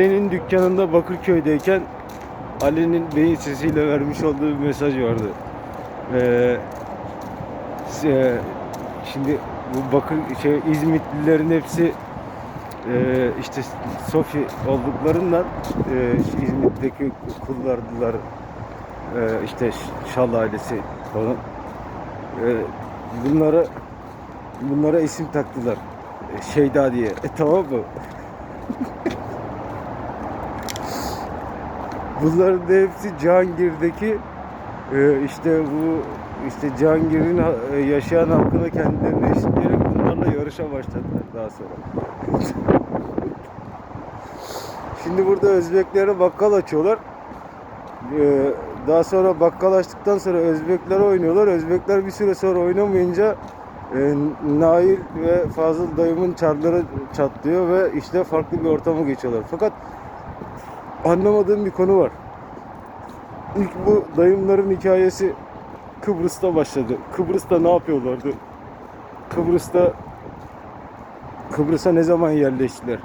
Ali'nin dükkanında Bakırköy'deyken Ali'nin beyin sesiyle vermiş olduğu bir mesaj vardı. Ee, se- şimdi bu Bakır şey İzmitlilerin hepsi e, işte Sofi olduklarından e, İzmit'teki kullardılar e, işte Şal ailesi falan e, bunlara bunlara isim taktılar E, Şeyda diye e, tamam mı? Bunların da hepsi Cihangir'deki e, işte bu işte Cihangir'in ha- e, yaşayan halkına kendilerini eşitleyerek bunlarla yarışa başladılar daha sonra. Şimdi burada Özbeklere bakkal açıyorlar. E, daha sonra bakkal açtıktan sonra Özbekler oynuyorlar. Özbekler bir süre sonra oynamayınca e, Nail ve Fazıl dayımın çarları çatlıyor ve işte farklı bir ortama geçiyorlar. Fakat anlamadığım bir konu var. İlk bu dayımların hikayesi Kıbrıs'ta başladı. Kıbrıs'ta ne yapıyorlardı? Kıbrıs'ta Kıbrıs'a ne zaman yerleştiler?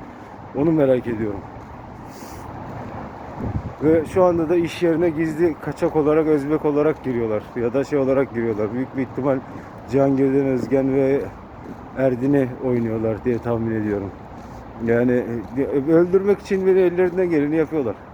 Onu merak ediyorum. Ve şu anda da iş yerine gizli kaçak olarak Özbek olarak giriyorlar. Ya da şey olarak giriyorlar. Büyük bir ihtimal Cihangir'den Özgen ve Erdin'i oynuyorlar diye tahmin ediyorum. Yani e, öldürmek için bile ellerinden geleni yapıyorlar.